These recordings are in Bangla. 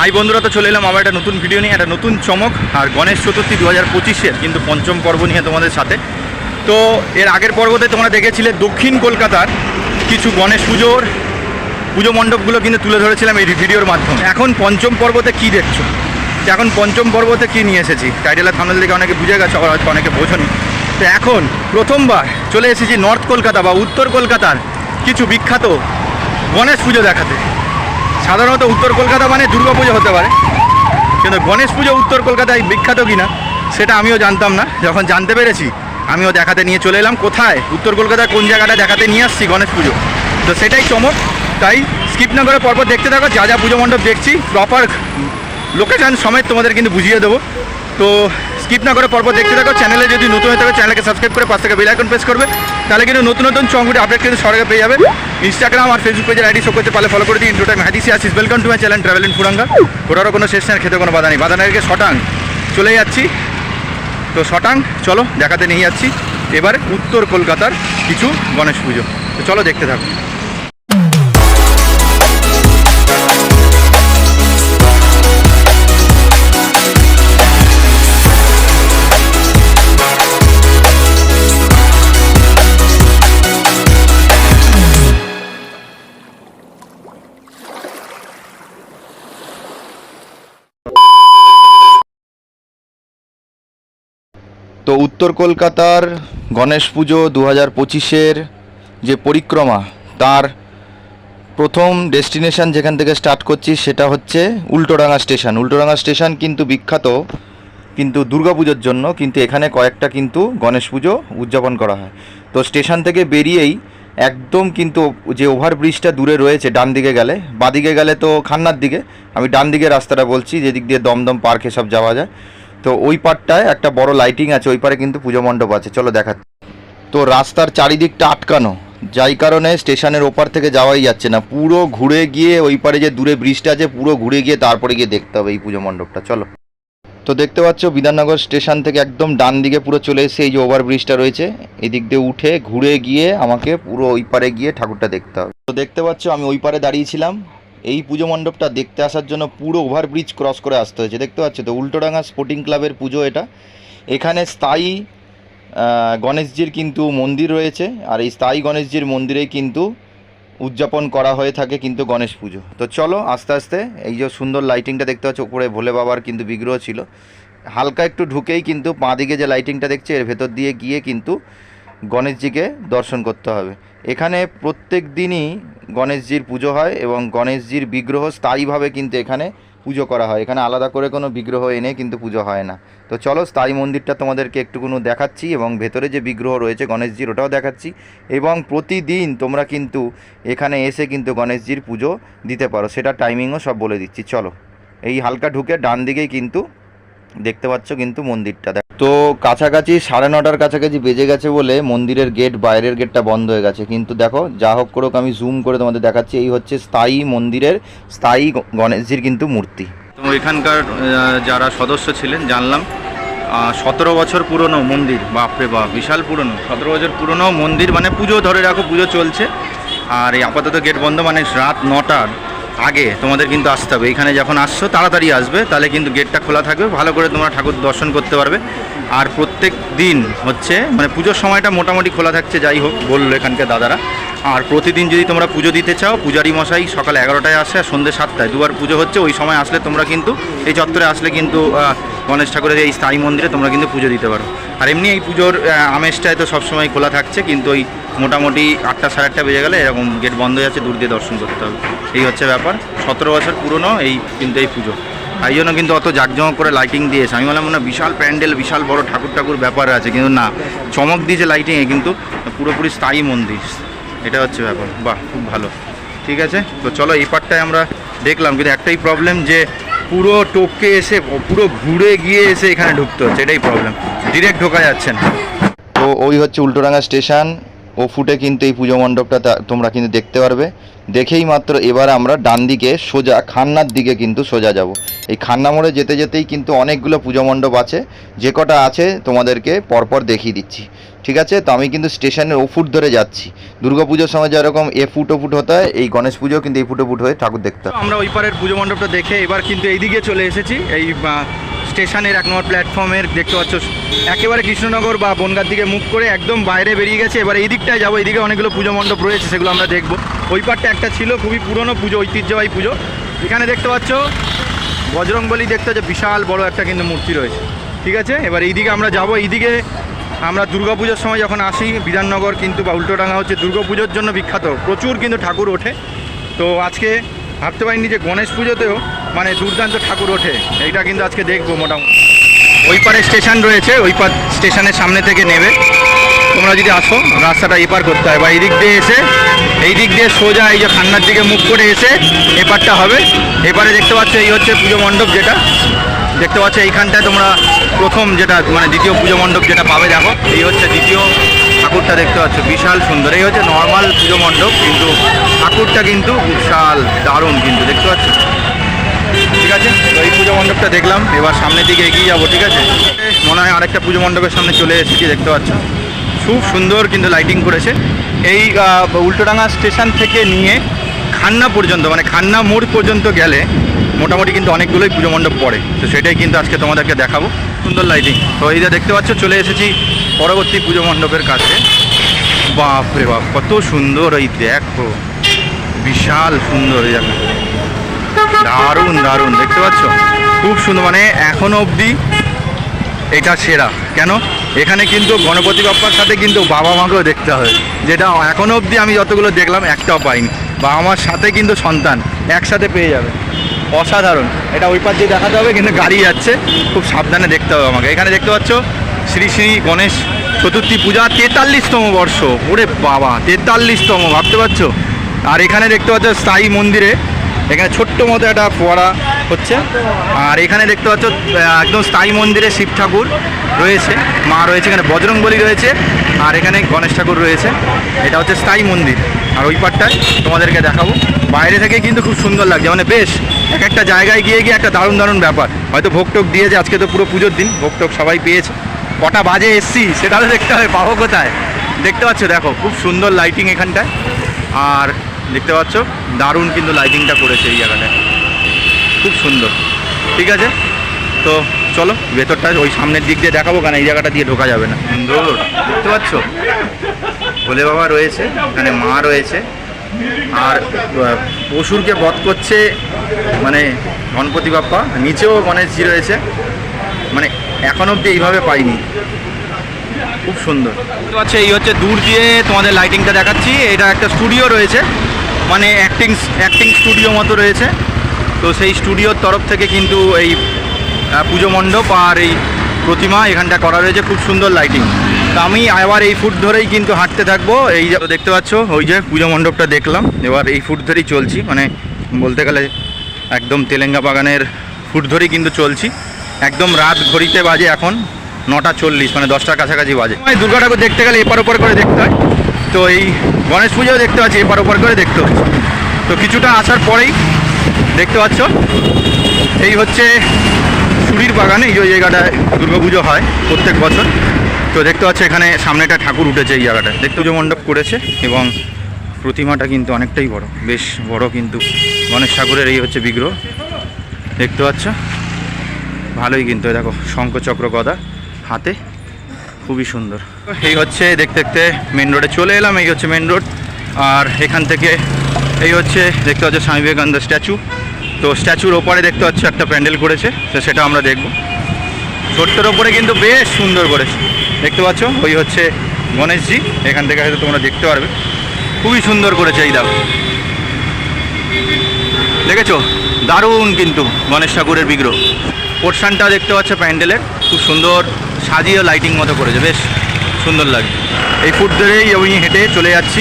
হাই বন্ধুরা, তো চলে এলাম আবার একটা নতুন ভিডিও নিয়ে, একটা নতুন চমক, আর গণেশ চতুর্থী দু হাজার পঁচিশের কিন্তু পঞ্চম পর্ব নিয়ে তোমাদের সাথে। তো এর আগের পর্বতে তোমরা দেখেছিলে দক্ষিণ কলকাতার কিছু গণেশ পুজোর, পুজো মণ্ডপগুলো কিন্তু তুলে ধরেছিলাম এই ভিডিওর মাধ্যমে। এখন পঞ্চম পর্বতে কি দেখছ? এখন পঞ্চম পর্বতে কি নিয়ে এসেছি? টাইটেলের থামনেল থেকে অনেকে বুঝে গেছে, আবার হয়তো অনেকে বোঝনি। তো এখন প্রথমবার চলে এসেছি নর্থ কলকাতা বা উত্তর কলকাতার কিছু বিখ্যাত গণেশ পুজো দেখাতে। সাধারণত উত্তর কলকাতা মানে দুর্গা পুজো হতে পারে। কিন্তু গণেশ পুজো উত্তর কলকাতায় বিখ্যাত কিনা, সেটা আমিও জানতাম না। যখন জানতে পেরেছি, আমিও দেখাতে নিয়ে চলে এলাম। কোথায়? উত্তর কলকাতার কোন জায়গাটা দেখাতে নিয়ে আসছি গণেশ পুজো? তো সেটাই চমক। তাই স্কিপ না করে পরপর দেখতে থাকো, যা যা পুজো মণ্ডপ দেখছি প্রপার লোকেশান সমেত তোমাদের কিন্তু বুঝিয়ে দেবো। তো স্কিপ না করে পরপর দেখতে থাকো। চ্যানেলে যদি নতুন হয়ে থাকো চ্যানেলকে সাবস্ক্রাইব করে পাশ থেকে বেল আইকন প্রেস করবে। তাহলে কিন্তু নতুন নতুন চমগুটি আপডেট কিন্তু সরকার পেয়ে যাবে। ইনস্টাগ্রাম আর ফেসবুক পেজের আইডি শো করতে পারলে ফলো করে দিন। ইন্টু টাইম হাদিসি আসিস welcome to my channel travel in ফুরাঙ্গা ওটারও কোনো শেষ নেই খেতে কোনো বাধা নেই। বাধা নেই শটাং চলে যাচ্ছি। তো শটাং চলো, দেখাতে নিয়ে যাচ্ছি। এবার উত্তর কলকাতার কিছু গণেশ পুজো। তো চলো দেখতে থাকো। তো উত্তর কলকাতার গণেশ পুজো দু হাজার পঁচিশের যে পরিক্রমা, তার প্রথম ডেস্টিনেশন যেখান থেকে স্টার্ট করছি সেটা হচ্ছে উল্টোডাঙ্গা স্টেশন। উল্টোডাঙ্গা স্টেশন কিন্তু বিখ্যাত, কিন্তু দুর্গাপুজোর জন্য, কিন্তু এখানে কয়েকটা কিন্তু গণেশ পুজো উদযাপন করা হয়। তো স্টেশন থেকে বেরিয়েই একদম কিন্তু যে ওভারব্রিজটা দূরে রয়েছে, ডান দিকে গেলে বাঁদিকে গেলে তো খান্নার দিকে, আমি ডান দিকে রাস্তাটা বলছি, যেদিক দিয়ে দমদম পার্ক এসব যাওয়া যায়। তো ওই পারটায় একটা বড় লাইটিং আছে, ওই পারে কিন্তু পুজো মণ্ডপ আছে। চলো দেখাচ্ছি তো রাস্তার চারিদিকটা আটকানো। যাই কারণে স্টেশনের ওপার থেকে যাওয়াই যাচ্ছে না। পুরো ঘুরে গিয়ে ওই পারে যে দূরে ব্রিজটা আছে, পুরো ঘুরে গিয়ে তারপরে গিয়ে দেখতে হবে এই পুজো মণ্ডপটা। চলো। তো দেখতে পাচ্ছ, বিধাননগর স্টেশন থেকে একদম ডান দিকে পুরো চলে এসে এই যে ওভার ব্রিজটা রয়েছে। এদিক দিয়ে উঠে ঘুরে গিয়ে আমাকে পুরো ওই পারে গিয়ে ঠাকুরটা দেখতে হবে। তো দেখতে পাচ্ছ, আমি ওই পারে দাঁড়িয়েছিলাম এই পুজো মণ্ডপটা দেখতে আসার জন্য পুরো ওভার ব্রিজ ক্রস করে আসতে হয়েছে, দেখতে পাচ্ছ তো? উল্টোডাঙ্গা স্পোর্টিং ক্লাবের পুজো এটা। এখানে স্থায়ী গণেশজির কিন্তু মন্দির রয়েছে, আর এই স্থায়ী গণেশজির মন্দিরেই কিন্তু উদযাপন করা হয়ে থাকে কিন্তু গণেশ পুজো। তো চলো, আস্তে আস্তে, এই যে সুন্দর লাইটিংটা দেখতে পাচ্ছ, উপরে ভোলে বাবার কিন্তু বিগ্রহ ছিল। হালকা একটু ঢুকেই কিন্তু বাঁ দিকে যে লাইটিংটা দেখছে, এর ভেতর দিয়ে গিয়ে কিন্তু গণেশজিকে দর্শন করতে হবে। এখানে প্রত্যেক দিনই গণেশজির পুজো হয় এবং গণেশজির বিগ্রহ স্থায়ীভাবে কিন্তু এখানে পুজো করা হয়। এখানে আলাদা করে কোনো বিগ্রহ এনে কিন্তু পুজো হয় না। তো চলো স্থায়ী মন্দিরটা তোমাদেরকে একটুকুনো দেখাচ্ছি এবং ভেতরে যে বিগ্রহ রয়েছে গণেশজির ওটাও দেখাচ্ছি। এবং প্রতিদিন তোমরা কিন্তু এখানে এসে কিন্তু গণেশজির পুজো দিতে পারো। সেটা টাইমিংও সব বলে দিচ্ছি। চলো, এই হালকা ঢুকে ডান দিকেই কিন্তু দেখতে পাচ্ছ কিন্তু মন্দিরটা। তো কাছাকাছি সাড়ে নটার কাছাকাছি বেজে গেছে বলে মন্দিরের গেট বাইরের গেটটা বন্ধ হয়ে গেছে। কিন্তু দেখো, যা হোক করুক, আমি জুম করে তোমাদের দেখাচ্ছি, এই হচ্ছে স্থায়ী মন্দিরের স্থায়ী গণেশজির কিন্তু মূর্তি। তো এখানকার যারা সদস্য ছিলেন, জানলাম সতেরো বছর পুরনো মন্দির, বাপরে বাপ, বিশাল পুরনো। সতেরো বছর পুরনো মন্দির মানে পুজো ধরে রাখো, পুজো চলছে। আর এই আপাতত গেট বন্ধ মানে রাত নটার। আগে তোমাদের কিন্তু আসতে হবে। এখানে যখন আসছো, তাড়াতাড়ি আসবে, তাহলে কিন্তু গেটটা খোলা থাকবে, ভালো করে তোমরা ঠাকুর দর্শন করতে পারবে। আর প্রত্যেক দিন হচ্ছে মানে পুজোর সময়টা মোটামুটি খোলা থাকছে, যাই হোক, বলল এখানকার দাদারা। আর প্রতিদিন যদি তোমরা পুজো দিতে চাও, পূজারি মশাই সকাল এগারোটায় আসে আর সন্ধ্যে সাতটায়। দুবার পুজো হচ্ছে, ওই সময় আসলে তোমরা কিন্তু, এই চত্বরে আসলে কিন্তু গণেশ ঠাকুরের এই স্থায়ী মন্দিরে তোমরা কিন্তু পুজো দিতে পারো। আর এমনি এই পুজোর আমেজটায় তো সবসময় খোলা থাকছে, কিন্তু ওই মোটামুটি আটটা সাড়ে আটটা বেজে গেলে এরকম গেট বন্ধ হয়ে যাচ্ছে, দূর দিয়ে দর্শন করতে হবে। এই হচ্ছে ব্যাপার। সতেরো বছর পুরনো এই কিন্তু এই পুজো। তাই জন্য কিন্তু অত জাঁকজমক করে লাইটিং দিয়েছে আমি বললাম না বিশাল প্যান্ডেল, বিশাল বড় ঠাকুর ঠাকুর ব্যাপার আছে, কিন্তু না। চমক দিয়েছে লাইটিংয়ে কিন্তু পুরোপুরি স্থায়ী মন্দির। এটা হচ্ছে ব্যাপার। বাহ, খুব ভালো। ঠিক আছে? তো চলো এই পার্টটায় আমরা দেখলাম, কিন্তু একটাই প্রবলেম যে পুরো টপকে এসে, পুরো ঘুরে গিয়ে এসে এখানে ঢুকতে হচ্ছে, এটাই প্রবলেম ডিরেক্ট ঢোকা যাচ্ছে না। তো ওই হচ্ছে উল্টোডাঙ্গা স্টেশন, ও ফুটে কিন্তু এই পুজো মণ্ডপটা তোমরা কিন্তু দেখতে পারবে। দেখেই মাত্র এবার আমরা ডান দিকে সোজা, খান্নার দিকে কিন্তু সোজা যাব। এই খান্না মোড়ে যেতে যেতেই কিন্তু অনেকগুলো পুজো মণ্ডপ আছে, যে কটা আছে তোমাদেরকে পরপর দেখিয়ে দিচ্ছি। ঠিক আছে? তো আমি কিন্তু স্টেশনের ও ফুট ধরে যাচ্ছি। দুর্গা পুজোর সময় যেরকম এ ফুট ও ফুট হতে হয়, এই গণেশ পুজো কিন্তু এই ফুট ও ফুট হয়ে ঠাকুর দেখতে আমরা ওই পারের পুজো মণ্ডপটা দেখে এবার কিন্তু এইদিকে চলে এসেছি। এই স্টেশনের এক নম্বর প্ল্যাটফর্মের দেখতে পাচ্ছ, একেবারে কৃষ্ণনগর বা বনগার দিকে মুখ করে একদম বাইরে বেরিয়ে গেছে। এবার এই দিকটায় যাব, এইদিকে অনেকগুলো পুজো মণ্ডপ রয়েছে, সেগুলো আমরা দেখব। ওই পারটা একটা ছিল খুবই পুরনো পুজো, ঐতিহ্যবাহী পুজো। এখানে দেখতে পাচ্ছ, বজরংবলী দেখতে হচ্ছে বিশাল বড় একটা কিন্তু মূর্তি রয়েছে। ঠিক আছে? এবার এইদিকে আমরা যাব, এইদিকে আমরা দুর্গাপুজোর সময় যখন আসি, বিধাননগর কিন্তু বা উল্টোডাঙ্গা হচ্ছে দুর্গাপুজোর জন্য বিখ্যাত। প্রচুর কিন্তু ঠাকুর ওঠে। তো আজকে ভাবতে পারিনি যে গণেশ পুজোতেও মানে দুর্দান্ত ঠাকুর ওঠে। এইটা কিন্তু আজকে দেখব মোটামুটি। ওই পারে স্টেশন রয়েছে, ওই পার স্টেশনের সামনে থেকে নেবে। তোমরা যদি আসো, রাস্তাটা এপার করতে হয়। বা এই দিক দিয়ে এসে, এই দিক দিয়ে সোজা এই যে খান্নার দিকে মুখ করে এসে এপারটা হবে। এপারে দেখতে পাচ্ছ এই হচ্ছে পুজো মণ্ডপ যেটা। দেখতে পাচ্ছ এইখানটায় তোমরা প্রথম যেটা মানে দ্বিতীয় পুজো মণ্ডপ যেটা পাবে, দেখো। এই হচ্ছে দ্বিতীয় ঠাকুরটা দেখতে পাচ্ছ, বিশাল সুন্দর। এই হচ্ছে নর্মাল পুজো মণ্ডপ, কিন্তু ঠাকুরটা কিন্তু বিশাল, দারুণ কিন্তু, দেখতে পাচ্ছ? ঠিক আছে? তো এই পুজো মণ্ডপটা দেখলাম, এবার সামনের দিকে এগিয়ে যাব, ঠিক আছে? মনে হয় আরেকটা পুজো মণ্ডপের সামনে চলে এসেছি, দেখতে পাচ্ছ? খুব সুন্দর কিন্তু লাইটিং করেছে। এই উল্টোডাঙ্গা স্টেশন থেকে নিয়ে খান্না পর্যন্ত মানে খান্না মোড় পর্যন্ত গেলে মোটামুটি কিন্তু অনেকগুলোই পুজো মণ্ডপ পড়ে। তো সেটাই কিন্তু আজকে তোমাদেরকে দেখাবো। সুন্দর লাইটিং তো এই যে দেখতে পাচ্ছ, চলে এসেছি পরবর্তী পুজো মণ্ডপের কাছে। বাপ রে বাপ, কত সুন্দর এই দেখো। বিশাল সুন্দর এই জায়গা দারুণ দারুণ, দেখতে পাচ্ছ? খুব সুন্দর মানে এখনও অবধি এটা সেরা। কেন? এখানে কিন্তু গণপতি বাপ্পার সাথে কিন্তু বাবা মাকেও দেখতে হবে যেটা এখনও অবধি আমি যতগুলো দেখলাম, একটাও পাইনি। বাবা মার সাথে কিন্তু সন্তান একসাথে পেয়ে যাবে। অসাধারণ। এটা ওই পাশ দিয়ে দেখাতে হবে, কিন্তু গাড়ি যাচ্ছে। খুব সাবধানে দেখতে হবে আমাকে। এখানে দেখতে পাচ্ছ, শ্রী শ্রী গণেশ চতুর্থী পূজা, তেতাল্লিশতম বর্ষ। ওরে বাবা, তেতাল্লিশতম, ভাবতে পারছ? আর এখানে দেখতে পাচ্ছ, স্থায়ী মন্দিরে। এখানে ছোট্ট মতো একটা ফোয়ারা হচ্ছে। আর এখানে দেখতে পাচ্ছ একদম স্থায়ী মন্দিরে শিব ঠাকুর রয়েছে। মা রয়েছে, এখানে বজরংবলী রয়েছে। আর এখানে গণেশ ঠাকুর রয়েছে। এটা হচ্ছে স্থায়ী মন্দির। আর ওই পারটায় তোমাদেরকে দেখাবো। বাইরে থেকে কিন্তু খুব সুন্দর লাগছে। মানে বেশ, এক একটা জায়গায় গিয়ে গিয়ে একটা দারুণ দারুণ ব্যাপার। হয়তো ভোগ টোক দিয়েছে আজকে তো পুরো পুজোর দিন, ভোগ টোক সবাই পেয়েছে। কটা বাজে এসছি, সেটাও দেখতে হবে, পাবো কোথায়? দেখতে পাচ্ছ, দেখো, খুব সুন্দর লাইটিং এখানটায়। আর দেখতে পাচ্ছ, দারুণ কিন্তু লাইটিংটা করেছে এই জায়গাটায়। খুব সুন্দর। ঠিক আছে? তো চলো, ভেতরটা ওই সামনের দিক দিয়ে দেখাবো, কারণ এই জায়গাটা দিয়ে ঢোকা যাবে না। সুন্দর। দেখতে পাচ্ছ? ভোলে বাবা রয়েছে, এখানে মা রয়েছে। আর পশুরকে বধ করছে মানে গণপতি বাপ্পা, নিচেও গণেশজি রয়েছে। মানে এখন অবধি এইভাবে পাইনি। খুব সুন্দর। আচ্ছা এই হচ্ছে দূর দিয়ে তোমাদের লাইটিংটা দেখাচ্ছি। এটা একটা স্টুডিও রয়েছে। মানে অ্যাক্টিং অ্যাক্টিং স্টুডিও মতো রয়েছে। তো সেই স্টুডিওর তরফ থেকে কিন্তু এই পুজো মণ্ডপ আর এই প্রতিমা এখানটা করা রয়েছে। খুব সুন্দর লাইটিং আমি আবার এই ফুট ধরেই কিন্তু হাঁটতে থাকব। এই যে দেখতে পাচ্ছ, ওই যে পুজো মণ্ডপটা দেখলাম। এবার এই ফুট ধরেই চলছি মানে বলতে গেলে একদম তেলেঙ্গা বাগানের ফুট ধরেই কিন্তু চলছি। একদম রাত ঘড়িতে বাজে এখন নটা চল্লিশ মানে দশটার কাছাকাছি বাজে। দুর্গা ঠাকুর দেখতে গেলে এপার ওপার করে দেখতে হয়। তো এই গণেশ পুজোও দেখতে পাচ্ছি, এপার ওপার করে দেখতে হচ্ছে। তো কিছুটা আসার পরেই দেখতে পাচ্ছ, এই হচ্ছে সুরির বাগানে, এই জায়গাটায় দুর্গাপুজো হয় প্রত্যেক বছর। তো দেখতে পাচ্ছ এখানে সামনে একটা ঠাকুর উঠেছে এই জায়গাটা দেখতে পুজো মণ্ডপ করেছে এবং প্রতিমাটা কিন্তু অনেকটাই বড়। বেশ বড় কিন্তু গণেশ ঠাকুরের এই হচ্ছে বিগ্রহ। দেখতে পাচ্ছ? ভালোই কিন্তু দেখো, শঙ্খচক্র গদা হাতে। খুবই সুন্দর। এই হচ্ছে দেখতে দেখতে মেন রোডে চলে এলাম, এই হচ্ছে মেন রোড আর এখান থেকে এই হচ্ছে দেখতে পাচ্ছ স্বামী বিবেকানন্দ স্ট্যাচু। তো স্ট্যাচুর ওপরে দেখতে পাচ্ছ একটা প্যান্ডেল করেছে, তো সেটা আমরা দেখব। ছোট্টর ওপরে কিন্তু বেশ সুন্দর করেছে। দেখতে পাচ্ছ? ওই হচ্ছে গণেশজি। এখান থেকে হয়তো তোমরা দেখতে পারবে। খুবই সুন্দর করেছে এই দেখো দেখেছ? দারুণ কিন্তু গণেশ ঠাকুরের বিগ্রহ। পোর্শনটা দেখতে পাচ্ছ প্যান্ডেলের। খুব সুন্দর সাজিয়ে লাইটিং মতো করেছে। বেশ সুন্দর লাগছে। এই ফুট ধরেই আমি হেঁটে চলে যাচ্ছি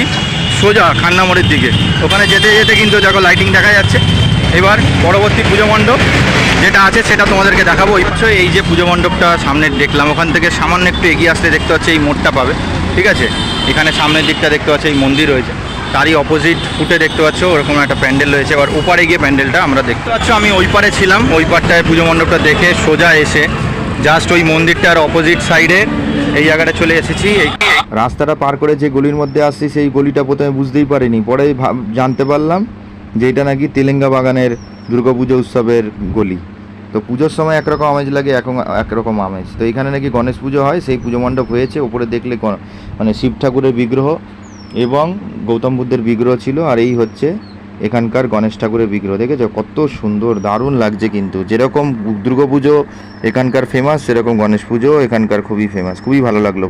সোজা খান্না মোড়ের দিকে। ওখানে যেতে যেতে কিন্তু দেখো লাইটিং দেখা যাচ্ছে। এবার পরবর্তী পুজো মণ্ডপ, যেটা আছে সেটা তোমাদেরকে দেখাবো। এই পাশে এই যে পুজো মণ্ডপটা সামনে দেখলাম, ওখান থেকে সামান্য একটু এগিয়ে আসলে দেখতে পাচ্ছি এই মোড়টা পাবে, ঠিক আছে? এখানে সামনের দিকটা দেখতে পাচ্ছ, এই মন্দির রয়েছে। তারই অপোজিট ফুটে দেখতে পাচ্ছ, ওরকম একটা প্যান্ডেল রয়েছে। এবার ওপারে গিয়ে প্যান্ডেলটা আমরা দেখতে পাচ্ছ। আমি ওই পারে ছিলাম, ওই পারটায় পুজো মণ্ডপটা দেখে সোজা এসে জাস্ট ওই মন্দিরটার অপোজিট সাইডে এই জায়গাটা চলে এসেছি। এই রাস্তাটা পার করে যে গলির মধ্যে আসছি, সেই গলিটা প্রথমে বুঝতেই পারিনি, পরে জানতে পারলাম। যে এটা নাকি তেলেঙ্গা বাগানের দুর্গাপুজো উৎসবের গলি। তো পুজোর সময় একরকম আমেজ লাগে একরকম আমেজ। তো এখানে নাকি গণেশ পুজো হয়, সেই পুজো মণ্ডপ হয়েছে, ওপরে দেখলে মানে শিব ঠাকুরের বিগ্রহ এবং গৌতম বুদ্ধের বিগ্রহ ছিল, আর এই হচ্ছে এখানকার গণেশ ঠাকুরের বিগ্রহ। দেখেছ? কত সুন্দর, দারুণ লাগছে কিন্তু। যেরকম দুর্গাপুজো এখানকার ফেমাস সেরকম গণেশ পুজো এখানকার খুবই ফেমাস খুবই ভালো লাগল।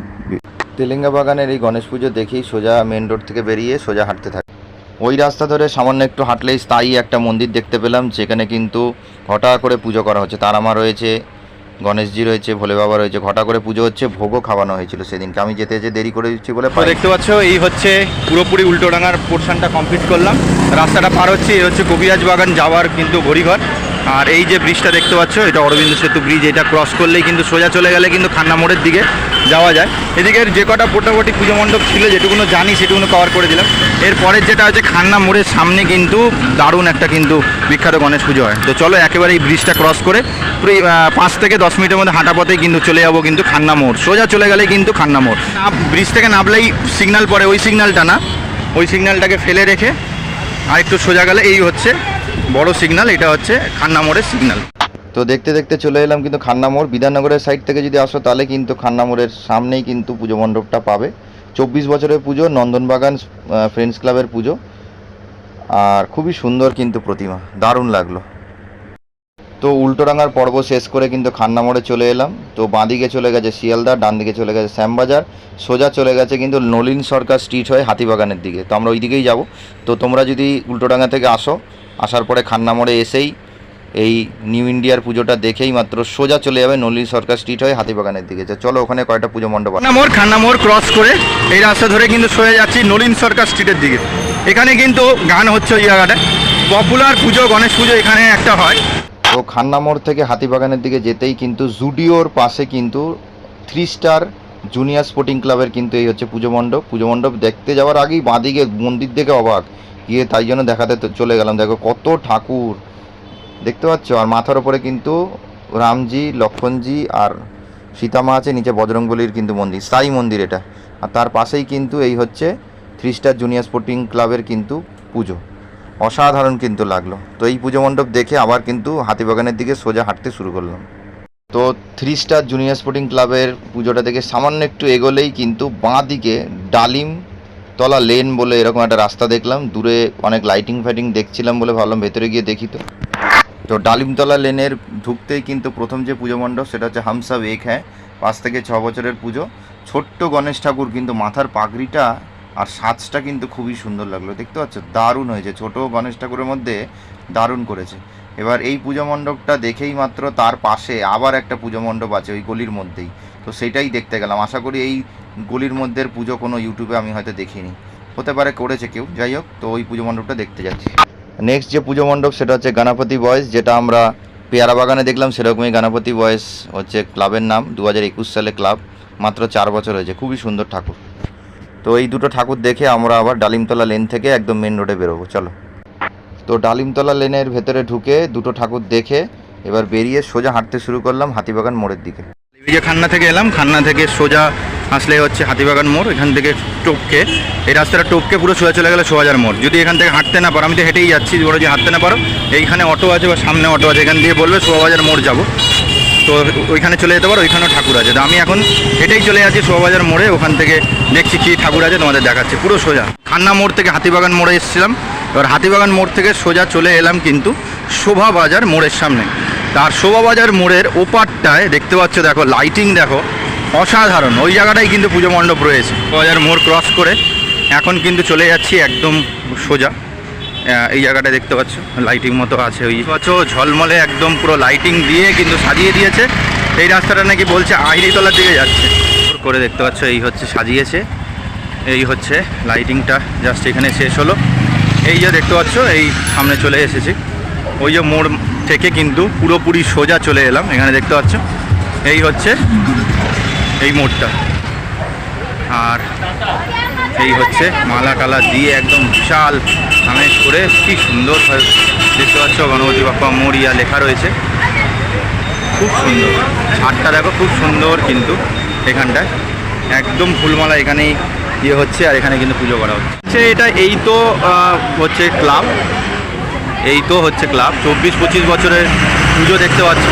তেলেঙ্গা বাগানের এই গণেশ পুজো দেখেই সোজা মেন রোড থেকে বেরিয়ে সোজা হাঁটতে থাকি ওই রাস্তা ধরে সামান্য একটু হাঁটলেই স্থায়ী একটা মন্দির দেখতে পেলাম যেখানে কিন্তু ঘটা করে পুজো করা হচ্ছে। তারামা রয়েছে গণেশজি রয়েছে ভোলে বাবা রয়েছে ঘটা করে পুজো হচ্ছে ভোগও খাওয়ানো হয়েছিল সেদিনকে। আমি যেতে যেতে দেরি করে দিচ্ছি বলে দেখতে পাচ্ছ এই হচ্ছে পুরোপুরি উল্টোডাঙার পোর্শনটা কমপ্লিট করলাম। রাস্তাটা পার হচ্ছে এই হচ্ছে কবিরাজ বাগান যাওয়ার কিন্তু ঘড়িঘর আর এই যে ব্রিজটা দেখতে পাচ্ছ, এটা অরবিন্দ সেতু ব্রিজ, এটা ক্রস করলেই কিন্তু সোজা চলে গেলে কিন্তু খান্না মোড়ের দিকে যাওয়া যায়। এদিকের যে কটা মোটামুটি পুজো মণ্ডপ ছিল, যেটুকুনো জানি, সেটুকুনো কভার করে দিলাম। এরপরের যেটা হচ্ছে খান্না মোড়ের সামনে কিন্তু দারুণ একটা কিন্তু বিখ্যাত গণেশ পুজো হয়। তো চলো, একেবারে এই ব্রিজটা ক্রস করে পুরো পাঁচ থেকে দশ মিনিটের মধ্যে হাঁটা পথে কিন্তু চলে যাব কিন্তু খান্না মোড়। সোজা চলে গেলে কিন্তু খান্না মোড়। ব্রিজ থেকে নামলেই সিগনাল পড়ে, ওই সিগনালটা না। ওই সিগনালটাকে ফেলে রেখে আর একটু সোজা গেলে এই হচ্ছে বড় সিগনাল এটা হচ্ছে খান্না মোড়ের সিগনাল তো দেখতে দেখতে চলে এলাম কিন্তু খান্না মোড়। বিধাননগরের সাইড থেকে যদি আসো, তাহলে কিন্তু খান্না মোড়ের সামনেই কিন্তু পুজো মণ্ডপটা পাবে। চব্বিশ বছরের পুজো, নন্দনবাগান ফ্রেন্ডস ক্লাবের পুজো। আর খুবই সুন্দর কিন্তু প্রতিমা, দারুণ লাগল। তো উল্টোডাঙ্গার পর্ব শেষ করে কিন্তু খান্না মোড়ে চলে এলাম। তো বাঁদিকে চলে গেছে শিয়ালদা ডান দিকে চলে গেছে শ্যামবাজার। সোজা চলে গেছে কিন্তু নলিন সরকার স্ট্রিট হয়ে হাতিবাগানের দিকে। তো আমরা ওই দিকেই যাব। তো তোমরা যদি উল্টোডাঙ্গা থেকে আসো আসার পরে খান্না মোড়ে এসেই এই নিউ ইন্ডিয়ার পুজোটা দেখেই মাত্র সোজা চলে যাবে নলিন সরকার স্ট্রিট হয়ে হাতিবাগানের দিকে। তো চলো ওখানে কয়টা পুজো মণ্ডপ খান্না মোড় খান্না মোড় ক্রস করে এই রাস্তা ধরে কিন্তু সরে যাচ্ছি নলিন সরকার স্ট্রিটের দিকে। এখানে কিন্তু গান হচ্ছে ওই জায়গাটায় পপুলার পুজো গণেশ পুজো এখানে একটা হয়। তো খান্না মোড় থেকে হাতিবাগানের দিকে যেতেই কিন্তু জুডিওর পাশে কিন্তু থ্রি স্টার জুনিয়র স্পোর্টিং ক্লাবের কিন্তু এই হচ্ছে পুজো মণ্ডপ। পুজো মণ্ডপ দেখতে যাওয়ার আগেই বাঁদিকে মন্দির দেখে অবাক। গিয়ে তাই জন্য দেখাতে চলে গেলাম। দেখো কত ঠাকুর। দেখতে পাচ্ছ? আর মাথার ওপরে কিন্তু রামজি, লক্ষণজি আর সীতামা আছে, নিচে বজরংবলির কিন্তু মন্দির, স্থায়ী মন্দির এটা। আর তার পাশেই কিন্তু এই হচ্ছে থ্রি স্টার জুনিয়র স্পোর্টিং ক্লাবের কিন্তু পুজো। অসাধারণ কিন্তু লাগল। তো এই পুজো মণ্ডপ দেখে আবার কিন্তু হাতিবাগানের দিকে সোজা হাঁটতে শুরু করলাম। তো থ্রি স্টার জুনিয়র স্পোর্টিং ক্লাবের পুজোটা থেকে সামান্য একটু এগোলেই কিন্তু বাঁ দিকে ডালিম তলা লেন বলে এরকম একটা রাস্তা দেখলাম। দূরে অনেক লাইটিং ফাইটিং দেখছিলাম বলে ভাবলাম, ভেতরে গিয়ে দেখি তো। তো ডালিমতলা লেনের ঢুকতেই কিন্তু প্রথম যে পুজো মণ্ডপ, সেটা হচ্ছে হামসাব এক হ্যাঁ পাঁচ থেকে ছ বছরের পুজো। ছোট্ট গণেশ ঠাকুর কিন্তু মাথার পাগড়িটা আর সাজটা কিন্তু খুবই সুন্দর লাগল। দেখতে পাচ্ছ? দারুণ হয়েছে। ছোট গণেশ ঠাকুরের মধ্যে দারুণ করেছে। এবার এই পুজো মণ্ডপটা দেখেই মাত্র তার পাশে আবার একটা পুজো মণ্ডপ আছে ওই গলির মধ্যেই। তো সেটাই দেখতে গেলাম। আশা করি এই গলির মধ্যে পুজো কোনো ইউটিউবে আমি হয়তো দেখিনি। হতে পারে করেছে কেউ, যাই হোক, তো ওই পুজো মণ্ডপটা দেখতে যাচ্ছি। নেক্সট যে পুজো মণ্ডপ, সেটা হচ্ছে গণপতি বয়েস যেটা আমরা পেয়ারা বাগানে দেখলাম, সেরকমই গণপতি বয়েস হচ্ছে ক্লাবের নাম দু হাজার একুশ সালে ক্লাব মাত্র চার বছর হয়েছে, খুবই সুন্দর ঠাকুর। তো এই দুটো ঠাকুর দেখে আমরা আবার ডালিমতলা লেন থেকে একদম মেন রোডে বেরোবো, চলো। তো ডালিমতলা লেনের ভেতরে ঢুকে দুটো ঠাকুর দেখে এবার বেরিয়ে সোজা হাঁটতে শুরু করলাম হাতিবাগান মোড়ের দিকে। খান্না থেকে এলাম, খান্না থেকে সোজা আসলে হচ্ছে হাতিবাগান মোড়, এখান থেকে টপকে। এই রাস্তাটা টপকে পুরো সোজা চলে গেলে সোহাজার মোড়। যদি এখান থেকে হাঁটতে না পারো, আমি তো হেঁটেই যাচ্ছি বড় যে হাঁটতে না পারো, এইখানে অটো আছে বা সামনে অটো আছে, এখান দিয়ে বলবে শোভাবাজার মোড় যাব। তো ওইখানে চলে যেতে পারো, ওইখানেও ঠাকুর আছে। তো আমি এখন হেঁটেই চলে যাচ্ছি শোভাবাজার মোড়ে, ওখান থেকে দেখছি কী ঠাকুর আছে, তোমাদের দেখাচ্ছি। পুরো সোজা। খান্না মোড় থেকে হাতিবাগান মোড়ে এসেছিলাম। এবার হাতিবাগান মোড় থেকে সোজা চলে এলাম কিন্তু শোভাবাজার মোড়ের সামনে। তার শোভাবাজার মোড়ের ওপারটায় দেখতে পাচ্ছ, দেখো লাইটিং দেখো। অসাধারণ। ওই জায়গাটাই কিন্তু পুজো মণ্ডপ রয়েছে। শোভাবাজার মোড় ক্রস করে এখন কিন্তু চলে যাচ্ছি একদম সোজা। এই জায়গাটা দেখতে পাচ্ছ লাইটিং মতো আছে ওই। পাচ্ছ, ঝলমলে একদম পুরো লাইটিং দিয়ে কিন্তু সাজিয়ে দিয়েছে। এই রাস্তাটা নাকি বলছে আইরিতলার দিকে যাচ্ছে। করে দেখতে পাচ্ছ, এই হচ্ছে সাজিয়েছে। এই হচ্ছে লাইটিংটা জাস্ট এখানে শেষ হলো। এই যে দেখতে পাচ্ছ, এই সামনে চলে এসেছি। ওই যে মোড় থেকে কিন্তু পুরোপুরি সোজা চলে এলাম। এখানে দেখতে পাচ্ছ, এই হচ্ছে এই মোড়টা। আর এই হচ্ছে মালা টালা দিয়ে একদম বিশাল আমেজ করে কি সুন্দর দেখতে পাচ্ছ গণপতি বাপ্পা মরিয়া লেখা রয়েছে। খুব সুন্দর। ছাদটা দেখো, খুব সুন্দর কিন্তু এখানটায়। একদম ফুলমালা এখানেই ইয়ে হচ্ছে আর এখানে কিন্তু পুজো করা হচ্ছে। হচ্ছে এটা এই তো হচ্ছে ক্লাব। এই তো হচ্ছে ক্লাব। চব্বিশ পঁচিশ বছরের পুজো দেখতে পাচ্ছ।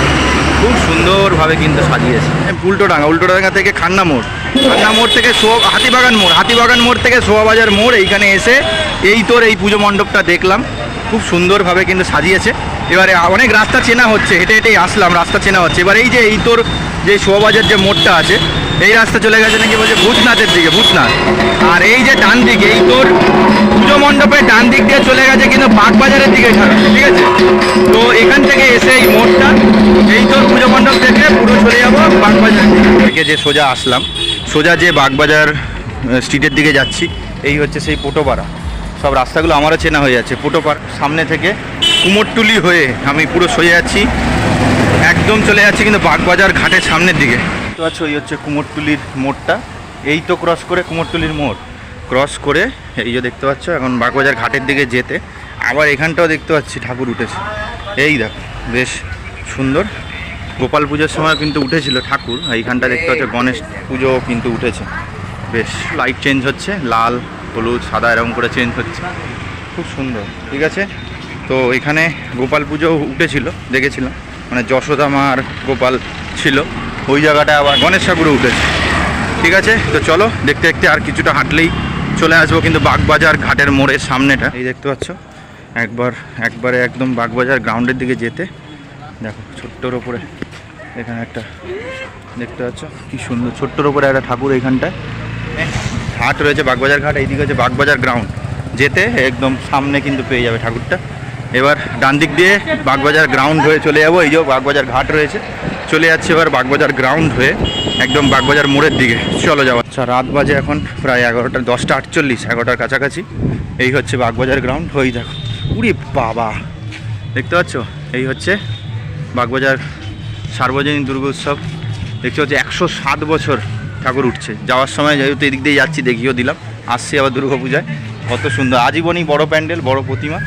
খুব সুন্দরভাবে কিন্তু সাজিয়েছে। উল্টোডাঙ্গা উল্টোডাঙ্গা থেকে খান্না মোড়। খান্না মোড় থেকে শো, হাতিবাগান মোড় হাতিবাগান মোড় থেকে শোয়াবাজার মোড়, এইখানে এসে এই তোর এই পুজো মণ্ডপটা দেখলাম। খুব সুন্দরভাবে কিন্তু সাজিয়েছে। এবারে অনেক রাস্তা চেনা হচ্ছে, হেঁটে হেঁটেই আসলাম, রাস্তা চেনা হচ্ছে। এবার এই যে এই তোর যে শোয়াবাজার যে মোড়টা আছে এই রাস্তা চলে গেছে নাকি বলছে ভূতনাথের দিকে, ভূতনাথ। আর এই যে ডান দিকে, এই তোর পুজো মণ্ডপের ডান দিক দিয়ে চলে গেছে কিন্তু বাগবাজারের দিকে ঠিক আছে? তো এখান থেকে এসে এই মোড়টা, এই তোর পুজো মণ্ডপ থেকে পুরো চলে যাব বাগবাজার থেকে যে সোজা আসলাম, সোজা যে বাগবাজার স্ট্রিটের দিকে যাচ্ছি, এই হচ্ছে সেই পোটোপাড়া। সব রাস্তাগুলো আমারও চেনা হয়ে যাচ্ছে, পোটোপাড়া সামনে থেকে কুমোরটুলি হয়ে আমি পুরো সয়ে যাচ্ছি, একদম চলে যাচ্ছি কিন্তু বাগবাজার ঘাটের সামনের দিকে। তো পাচ্ছ ওই হচ্ছে কুমোরটুলির মোড়টা। এই তো ক্রস করে কুমোরটুলির মোড়। ক্রস করে এই যে দেখতে পাচ্ছ, এখন বাগবাজার ঘাটের দিকে যেতে। আবার এখানটাও দেখতে পাচ্ছি, ঠাকুর উঠেছে। এই দেখো, বেশ সুন্দর। গোপাল পুজোর সময় কিন্তু উঠেছিল ঠাকুর। এইখানটা দেখতে পাচ্ছ, গণেশ পুজো কিন্তু উঠেছে। বেশ লাইট চেঞ্জ হচ্ছে, লাল, হলুদ, সাদা এরকম করে চেঞ্জ হচ্ছে। খুব সুন্দর, ঠিক আছে? তো এখানে গোপাল পুজো উঠেছিল, দেখেছিলাম। মানে যশোদা মা আর গোপাল ছিল। ওই জায়গাটায় আবার গণেশ ঠাকুরও উঠেছে। ঠিক আছে? তো চলো, দেখতে দেখতে আর কিছুটা হাঁটলেই চলে আসব কিন্তু বাগবাজার ঘাটের মোড়ের সামনেটা। এই দেখতে পাচ্ছ? একবার, একবারে একদম বাগবাজার গ্রাউন্ডের দিকে যেতে। দেখো, ছোট্টর ওপরে এখানে একটা, দেখতে পাচ্ছ? কি সুন্দর, ছোট্টর ওপরে একটা ঠাকুর এইখানটায় ঘাট রয়েছে বাগবাজার ঘাট, এইদিকে হচ্ছে বাগবাজার গ্রাউন্ড যেতে একদম সামনে কিন্তু পেয়ে যাবে ঠাকুরটা। এবার ডান দিক দিয়ে বাগবাজার গ্রাউন্ড হয়ে চলে যাব। এই যে বাগবাজার ঘাট রয়েছে, চলে যাচ্ছে এবার বাগবাজার গ্রাউন্ড হয়ে একদম বাগবাজার মোড়ের দিকে। চলো যাওয়া আচ্ছা রাত বাজে এখন প্রায় এগারোটা, দশটা আটচল্লিশ, এগারোটার কাছাকাছি। এই হচ্ছে বাগবাজার গ্রাউন্ড হই দেখো। উড়ি বাবা! দেখতে পাচ্ছ? এই হচ্ছে বাগবাজার সার্বজনীন দুর্গোৎসব। দেখতে পাচ্ছি, একশো সাত বছর ঠাকুর উঠছে। যাওয়ার সময় যেহেতু এদিক দিয়ে যাচ্ছি, দেখিয়েও দিলাম। আসছি আবার দুর্গা পূজায় কত সুন্দর। আজীবনই বড় প্যান্ডেল, বড় প্রতিমা।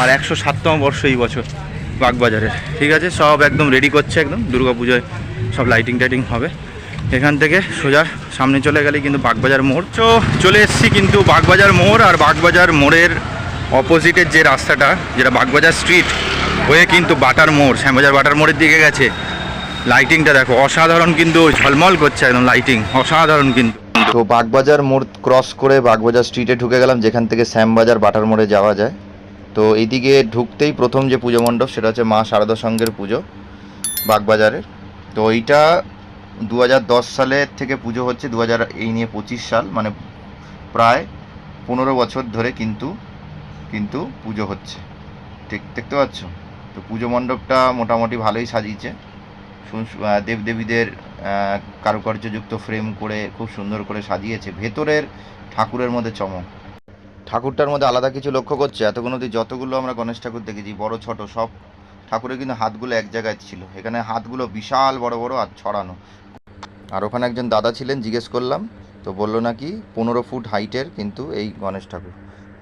আর একশো সাততম বর্ষ এই বছর বাগবাজারের ঠিক আছে? সব একদম রেডি করছে একদম। পুজোয় সব লাইটিং টাইটিং হবে। এখান থেকে সোজা সামনে চলে গেলে কিন্তু বাগবাজার মোড়। তো চলে এসেছি কিন্তু বাগবাজার মোড় আর বাগবাজার মোড়ের অপোজিটের যে রাস্তাটা, যেটা বাগবাজার স্ট্রিট হয়ে কিন্তু বাটার মোড়, শ্যামবাজার বাটার মোড়ের দিকে গেছে। লাইটিংটা দেখো, অসাধারণ কিন্তু ঝলমল করছে একদম লাইটিং অসাধারণ কিন্তু। তো বাগবাজার মোড় ক্রস করে বাগবাজার স্ট্রিটে ঢুকে গেলাম, যেখান থেকে শ্যামবাজার বাটার মোড়ে যাওয়া যায়। তো এইদিকে ঢুকতেই প্রথম যে পুজো মণ্ডপ, সেটা হচ্ছে মা শারদা সঙ্গের পুজো, বাগবাজারের। তো এইটা দু হাজার দশ সালের থেকে পুজো হচ্ছে দু হাজার এই নিয়ে পঁচিশ সাল মানে প্রায় পনেরো বছর ধরে কিন্তু কিন্তু পুজো হচ্ছে। ঠিক দেখতে পাচ্ছ? তো পুজো মণ্ডপটা মোটামুটি ভালোই সাজিয়েছে। দেবদেবীদের কারুকার্যযুক্ত ফ্রেম করে, খুব সুন্দর করে সাজিয়েছে। ভেতরের ঠাকুরের মধ্যে চমক। ঠাকুরটার মধ্যে আলাদা কিছু লক্ষ্য করছে। অবধি যতগুলো আমরা গণেশ ঠাকুর দেখেছি, বড়, ছোট, সব ঠাকুরের কিন্তু হাতগুলো এক জায়গায় ছিল। এখানে হাতগুলো বিশাল, বড় বড় আর ছড়ানো। আর ওখানে একজন দাদা ছিলেন, জিজ্ঞেস করলাম, তো বলল নাকি পনেরো ফুট হাইটের কিন্তু এই গণেশ ঠাকুর।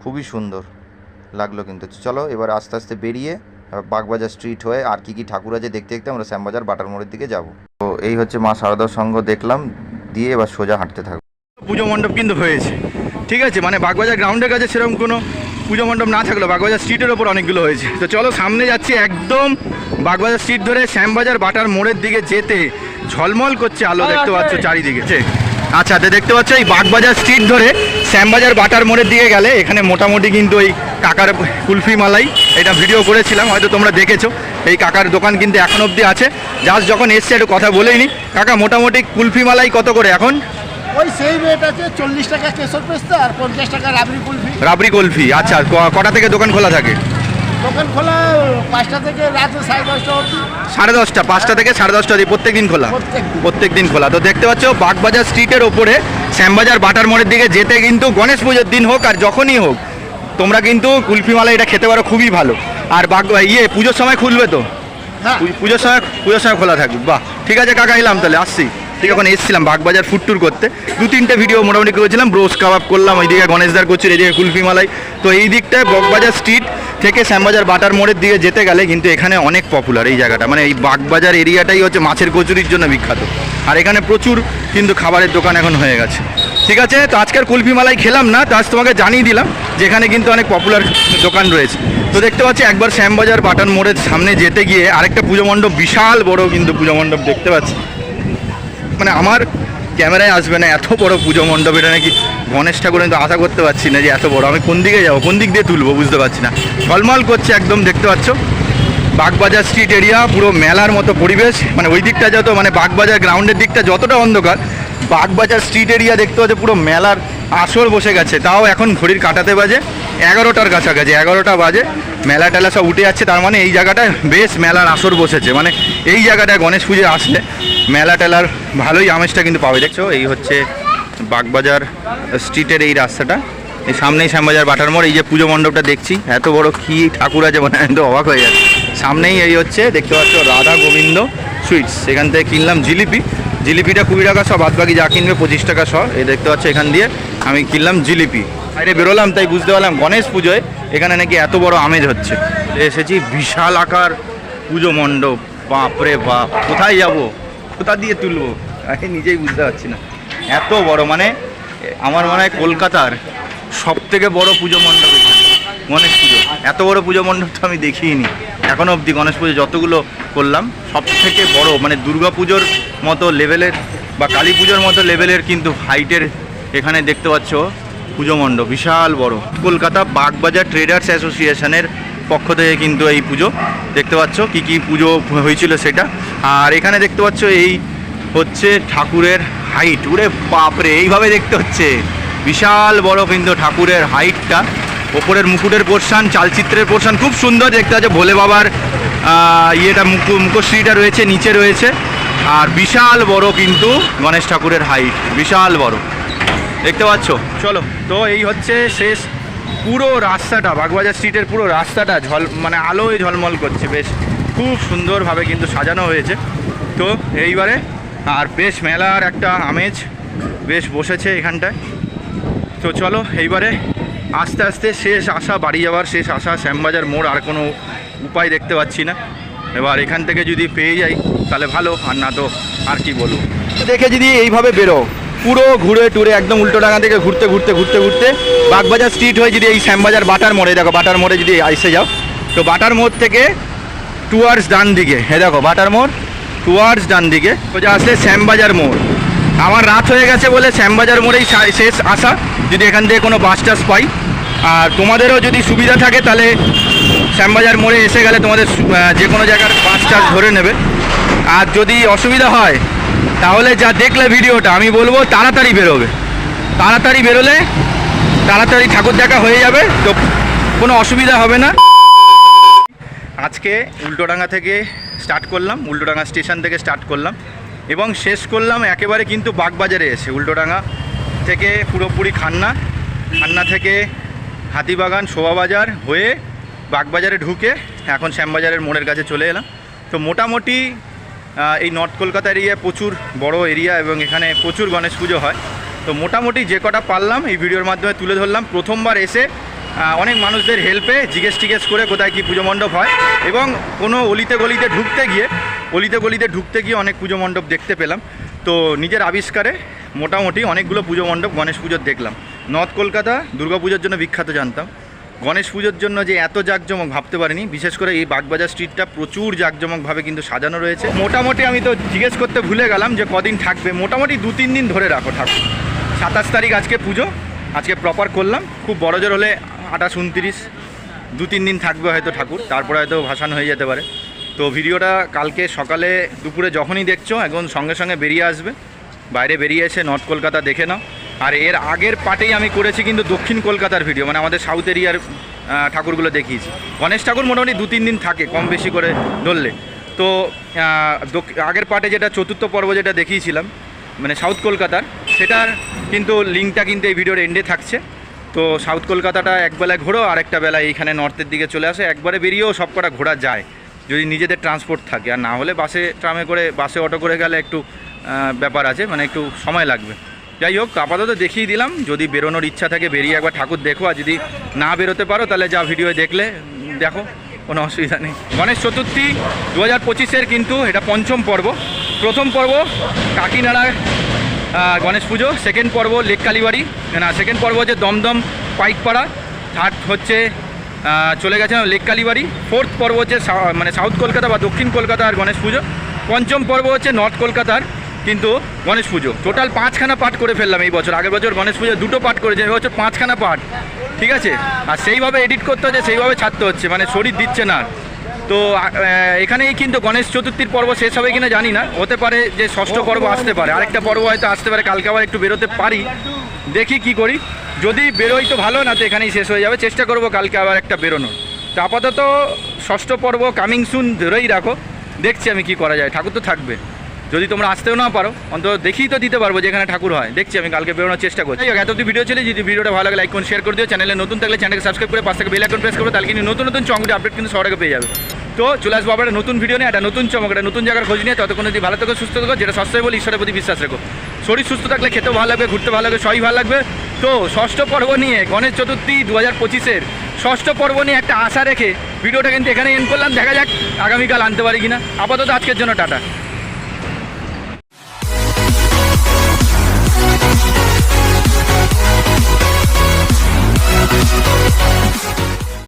খুবই সুন্দর লাগল কিন্তু। চলো, এবার আস্তে আস্তে বেরিয়ে বাগবাজার স্ট্রিট হয়ে আর কি কি ঠাকুর আছে দেখতে দেখতে আমরা শ্যামবাজার বাটার মোড়ের দিকে যাব। তো এই হচ্ছে মা শারদার সঙ্গ দেখলাম, দিয়ে এবার সোজা হাঁটতে থাকব। পুজো মণ্ডপ কিন্তু হয়েছে। ঠিক আছে মানে বাগবাজার গ্রাউন্ডের কাছে সেরকম কোনো পুজো মণ্ডপ না থাকলেও বাগবাজার স্ট্রিটের ওপর অনেকগুলো হয়েছে। তো চলো সামনে যাচ্ছি একদম বাগবাজার স্ট্রিট ধরে শ্যামবাজার বাটার মোড়ের দিকে যেতে। ঝলমল করছে আলো দেখতে পাচ্ছ চারিদিকে। আচ্ছা তো দেখতে পাচ্ছ এই বাগবাজার স্ট্রিট ধরে শ্যামবাজার বাটার মোড়ের দিকে গেলে এখানে মোটামুটি কিন্তু ওই কাকার কুলফি মালাই এটা ভিডিও করেছিলাম হয়তো তোমরা দেখেছ। এই কাকার দোকান কিন্তু এখন অবধি আছে। জাস্ট যখন এসছে একটু কথা বলেই নি। কাকা মোটামুটি কুলফি মালাই কত করে এখন? ওই সেই রেট আছে চল্লিশ টাকা কেশর পেস্তা আর পঞ্চাশ টাকা রাবড়ি কুলফি। রাবড়ি কুলফি আচ্ছা ক- কটা থেকে দোকান খোলা থাকে? দোকান খোলা পাঁচটা থেকে রাত সাড়ে দশটা অবধি। সাড়ে দশটা পাঁচটা থেকে সাড়ে দশটা অবধি প্রত্যেক দিন খোলা? প্রত্যেকদিন। প্রত্যেক দিন খোলা। তো দেখতে পাচ্ছ বাগবাজার স্ট্রিটের ওপরে শ্যামবাজার বাটার মোড়ের দিকে যেতে কিন্তু গণেশ পুজোর দিন হোক আর যখনই হোক তোমরা কিন্তু কুলফি মালা এটা খেতে পারো খুবই ভালো। আর বাগ ইয়ে পুজোর সময় খুলবে তো? হ্যাঁ। পু- পুজোর সময় পুজোর সময় খোলা থাকবে। বাহ ঠিক আছে কাকা এলাম তাহলে আসছি। ঠিক এখন এসেছিলাম বাগবাজার ফুড ট্যুর করতে। দু তিনটে ভিডিও মোটামুটি করেছিলাম ব্রোস কাবাব করলাম, ওইদিকে গণেশদার করছিল এদিকে কুলফি মালাই। তো এই দিকটায় বকবাজার স্ট্রিট থেকে শ্যামবাজার বাটার মোড়ের দিকে যেতে গেলে কিন্তু এখানে অনেক পপুলার এই জায়গাটা। মানে এই বাগবাজার এরিয়াটাই হচ্ছে মাছের কচুরির জন্য বিখ্যাত। আর এখানে প্রচুর কিন্তু খাবারের দোকান এখন হয়ে গেছে। ঠিক আছে, তো আজকের কুলফি মালাই খেলাম না, তো আজ তোমাকে জানিয়ে দিলাম যে এখানে কিন্তু অনেক পপুলার দোকান রয়েছে। তো দেখতে পাচ্ছি একবার শ্যামবাজার বাটার মোড়ের সামনে যেতে গিয়ে আরেকটা পুজো মণ্ডপ, বিশাল বড় কিন্তু পুজো মণ্ডপ দেখতে পাচ্ছি। মানে আমার ক্যামেরায় আসবে না, এত বড় পুজো মণ্ডপ এটা নাকি গণেশ ঠাকুর কিন্তু আশা করতে পারছি না যে এত বড়। আমি কোন দিকে যাব, কোন দিক দিয়ে তুলবো বুঝতে পারছি না। ঝলমল করছে একদম, দেখতে পাচ্ছ? বাগবাজার স্ট্রিট এরিয়া পুরো মেলার মতো পরিবেশ। মানে ওই দিকটা যত মানে বাগবাজার গ্রাউন্ডের দিকটা যতটা অন্ধকার, বাগবাজার স্ট্রিট এরিয়া দেখতে পাচ্ছ, পুরো মেলার আসর বসে গেছে, তাও এখন ঘড়ির কাটাতে বাজে, এগারোটার কাছাকাছি, এগারোটা বাজে, মেলা টেলা সব উঠে যাচ্ছে, তার মানে এই জায়গাটায় বেশ মেলার আসর বসেছে মানে এই জায়গাটায় গণেশ পুজো আসলে মেলা টেলার ভালোই আমেজটা কিন্তু পাবে, দেখছ? এই হচ্ছে বাগবাজার স্ট্রিটের এই রাস্তাটা, এই সামনেই শ্যামবাজার বাটার মোড়, এই যে পুজো মণ্ডপটা দেখছি, এত বড় কি ঠাকুর আছে মানে তো অবাক হয়ে যাচ্ছে। সামনেই এই হচ্ছে, দেখতে পাচ্ছ রাধা গোবিন্দ সুইটস এখান থেকে কিনলাম জিলিপি, জিলিপিটা কুড়ি টাকা সব, বাদবাকি যা কিনবে পঁচিশ টাকা সব, এই দেখতে পাচ্ছ এখান দিয়ে আমি কিনলাম জিলিপি। বাইরে বেরোলাম, তাই বুঝতে পারলাম গণেশ পুজোয় এখানে নাকি এত বড় আমেজ হচ্ছে। এসেছি বিশাল আকার পুজো মণ্ডপ। বাপরে বাপ, কোথায় যাব? কোথা দিয়ে তুলবো? আমি নিজেই বুঝতে পারছি না। এত বড় মানে আমার মনে হয় কলকাতার সব থেকে বড় পুজো মণ্ডপ এখানে। গণেশ পুজো। এত বড় পুজো মণ্ডপ তো আমি দেখিনি। এখনও অবধি গণেশ পুজো যতগুলো করলাম সব থেকে বড় মানে দুর্গা পুজোর মতো লেভেলের বা কালী পুজোর মতো লেভেলের কিন্তু হাইটের এখানে দেখতে পাচ্ছ পুজো মণ্ডপ, বিশাল বড়। কলকাতা বাগবাজার ট্রেডার্স অ্যাসোসিয়েশনের পক্ষ থেকে কিন্তু এই পুজো। দেখতে পাচ্ছ কি কি পুজো হয়েছিল সেটা। আর এখানে দেখতে পাচ্ছ এই হচ্ছে ঠাকুরের হাইট উরে বাপরে, এইভাবে দেখতে হচ্ছে। বিশাল বড় কিন্তু ঠাকুরের হাইটটা ওপরের মুকুটের পোর্শান চালচিত্রের পোর্শান খুব সুন্দর দেখতে আছে। ভোলে বাবার ইয়েটা মুখ মুখশ্রীটা রয়েছে, নিচে রয়েছে। আর বিশাল বড় কিন্তু গণেশ ঠাকুরের হাইট বিশাল বড়। দেখতে পাচ্ছ? চলো, তো এই হচ্ছে শেষ পুরো রাস্তাটা, বাগবাজার স্ট্রিটের পুরো রাস্তাটা ঝল মানে আলোয় ঝলমল করছে, বেশ খুব সুন্দরভাবে কিন্তু সাজানো হয়েছে। তো এইবারে, আর বেশ মেলার একটা আমেজ বেশ বসেছে এখানটায়। তো চলো, এইবারে আস্তে আস্তে শেষ আশা, বাড়ি যাওয়ার শেষ আশা, শ্যামবাজার মোড় আর কোনো উপায় দেখতে পাচ্ছি না। এবার এখান থেকে যদি পেয়ে যাই, তাহলে ভালো, আর না তো আর কি বলব। দেখে যদি এইভাবে বেরো পুরো ঘুরে টুরে একদম উল্টো ডাঙা থেকে ঘুরতে ঘুরতে ঘুরতে ঘুরতে বাগবাজার স্ট্রিট হয়ে যদি এই শ্যামবাজার বাটার মোড়ে, দেখো বাটার মোড়ে যদি এসে যাও, তো বাটার মোড় থেকে টুয়ার্ডস ডান দিকে হে দেখো বাটার মোড় টুয়ার্ডস ডান দিকে, সোজা আসলে শ্যামবাজার মোড়। আমার রাত হয়ে গেছে বলে শ্যামবাজার মোড়েই শেষ আসা, যদি এখান থেকে কোনো বাস টাস পাই। আর তোমাদেরও যদি সুবিধা থাকে তাহলে শ্যামবাজার মোড়ে এসে গেলে তোমাদের যে কোনো জায়গার বাস টাস ধরে নেবে। আর যদি অসুবিধা হয় তাহলে যা দেখলে ভিডিওটা, আমি বলব তাড়াতাড়ি বেরোবে। তাড়াতাড়ি বেরোলে তাড়াতাড়ি ঠাকুর দেখা হয়ে যাবে, তো কোনো অসুবিধা হবে না। আজকে উল্টোডাঙ্গা থেকে স্টার্ট করলাম, উল্টোডাঙ্গা স্টেশন থেকে স্টার্ট করলাম, এবং শেষ করলাম একেবারে কিন্তু বাগবাজারে এসে, উল্টোডাঙ্গা থেকে পুরোপুরি খান্না খান্না থেকে হাতিবাগান, শোভাবাজার হয়ে বাগবাজারে ঢুকে এখন শ্যামবাজারের মোড়ের কাছে চলে এলাম। তো মোটামুটি এই নর্থ কলকাতা এরিয়ায় প্রচুর বড় এরিয়া এবং এখানে প্রচুর গণেশ পুজো হয়। তো মোটামুটি যে কটা পারলাম, এই ভিডিওর মাধ্যমে তুলে ধরলাম। প্রথমবার এসে অনেক মানুষদের হেল্পে জিজ্ঞেস টিজ্ঞেস করে কোথায় কী পুজো মণ্ডপ হয় এবং কোনো অলিতে গলিতে ঢুকতে গিয়ে, অলিতে গলিতে ঢুকতে গিয়ে অনেক পুজো মণ্ডপ দেখতে পেলাম। তো নিজের আবিষ্কারে মোটামুটি অনেকগুলো পুজো মণ্ডপ গণেশ পুজোর দেখলাম। নর্থ কলকাতা দুর্গাপুজোর জন্য বিখ্যাত জানতাম। গণেশ পুজোর জন্য যে এত জাঁকজমক ভাবতে পারিনি, বিশেষ করে এই বাগবাজার স্ট্রিটটা প্রচুর জাঁকজমকভাবে কিন্তু সাজানো রয়েছে। মোটামুটি আমি তো জিজ্ঞেস করতে ভুলে গেলাম যে কদিন থাকবে, মোটামুটি দু তিন দিন ধরে রাখো ঠাকুর। সাতাশ তারিখ আজকে পুজো, আজকে প্রপার করলাম। খুব বড় জোর হলে আঠাশ, উনত্রিশ, দু তিন দিন থাকবে হয়তো ঠাকুর, তারপরে হয়তো ভাসান হয়ে যেতে পারে। তো ভিডিওটা কালকে সকালে দুপুরে যখনই দেখছ এখন সঙ্গে সঙ্গে বেরিয়ে আসবে। বাইরে বেরিয়ে এসে নর্থ কলকাতা দেখে নাও। আর এর আগের পার্টেই আমি করেছি কিন্তু দক্ষিণ কলকাতার ভিডিও মানে আমাদের সাউথ এরিয়ার ঠাকুরগুলো দেখিয়েছি। গণেশ ঠাকুর মোটামুটি দু তিন দিন থাকে, কম বেশি করে ধরলে। তো আগের পার্টে যেটা চতুর্থ পর্ব যেটা দেখিয়েছিলাম মানে সাউথ কলকাতার, সেটার কিন্তু লিঙ্কটা কিন্তু এই ভিডিওর এন্ডে থাকছে। তো সাউথ কলকাতাটা এক বেলায় ঘোরো, আর একটা বেলায় এইখানে নর্থের দিকে চলে আসে। একবারে বেরিয়েও সব কটা ঘোরা যায়, যদি নিজেদের ট্রান্সপোর্ট থাকে। আর না হলে বাসে ট্রামে করে বাসে অটো করে গেলে একটু ব্যাপার আছে মানে একটু সময় লাগবে। যাই হোক, আপাতত দেখিয়ে দিলাম। যদি বেরোনোর ইচ্ছা থাকে, বেরিয়ে একবার ঠাকুর দেখো, আর যদি না বেরোতে পারো, তাহলে যা ভিডিও দেখলে, দেখো, কোনো অসুবিধা নেই। গণেশ চতুর্থী দু হাজার পঁচিশের কিন্তু এটা পঞ্চম পর্ব। প্রথম পর্ব, কাকিনাড়ার গণেশ পুজো। সেকেন্ড পর্ব লেক কালীবাড়ি না সেকেন্ড পর্ব হচ্ছে দমদম পাইকপাড়া। থার্ড হচ্ছে চলে গেছে লেক কালীবাড়ি ফোর্থ পর্ব হচ্ছে মানে সাউথ কলকাতা বা দক্ষিণ কলকাতার গণেশ পুজো। পঞ্চম পর্ব হচ্ছে নর্থ কলকাতার। কিন্তু গণেশ পুজো। টোটাল পাঁচখানা পাঠ করে ফেললাম এই বছর। আগের বছর গণেশ পুজো দুটো পাঠ করেছে এই বছর পাঁচখানা পাঠ। ঠিক আছে? আর সেইভাবে এডিট করতে হচ্ছে, সেইভাবে ছাড়তে হচ্ছে মানে শরীর দিচ্ছে না তো এখানেই কিন্তু গণেশ চতুর্থীর পর্ব শেষ হবে কিনা জানি না। হতে পারে যে ষষ্ঠ পর্ব আসতে পারে। আরেকটা পর্ব হয়তো আসতে পারে, কালকে আবার একটু বেরোতে পারি। দেখি কি করি। যদি বেরোই তো ভালো না তো এখানেই শেষ হয়ে যাবে। চেষ্টা করব কালকে আবার একটা বেরোনোর। তো আপাতত ষষ্ঠ পর্ব কামিং সুন ধরেই রাখো। দেখছি আমি কি করা যায়। ঠাকুর তো থাকবে। যদি তোমরা আসতেও না পারো, অন্তত দেখি তো দিতে পারব যেখানে ঠাকুর হয়। দেখছি, আমি কালকে বেরোনোর চেষ্টা করছি। এত ভিডিও চলে যদি ভিডিওটা ভালো লাগে লাইক করুন শেয়ার করে দিও। চ্যানেলে নতুন থাকলে চ্যানেলকে সাবস্ক্রাইব করে পাশ থেকে বেল আইকন প্রেস করো তাহলে কিন্তু নতুন নতুন চমকটা আপডেট কিন্তু সবার পেয়ে যাবে। তো চলে আসব আবার নতুন ভিডিও নিয়ে, একটা নতুন চমক একটা নতুন জায়গার খোঁজ নিয়ে। ততক্ষণ যদি ভালো থেকো, সুস্থ থেকো, যেটা সস্তায় বলে, ঈশ্বরের প্রতি বিশ্বাস রেখো। শরীর সুস্থ থাকলে খেতেও ভালো লাগবে, ঘুরতে ভালো লাগবে, সবই ভালো লাগবে। তো ষষ্ঠ পর্ব নিয়ে, গণেশ চতুর্থী দু হাজার পঁচিশের ষষ্ঠ পর্ব নিয়ে একটা আশা রেখে ভিডিওটা কিন্তু এখানে এন্ড করলাম। দেখা যাক, আগামীকাল আনতে পারি কিনা। আপাতত আজকের জন্য টাটা।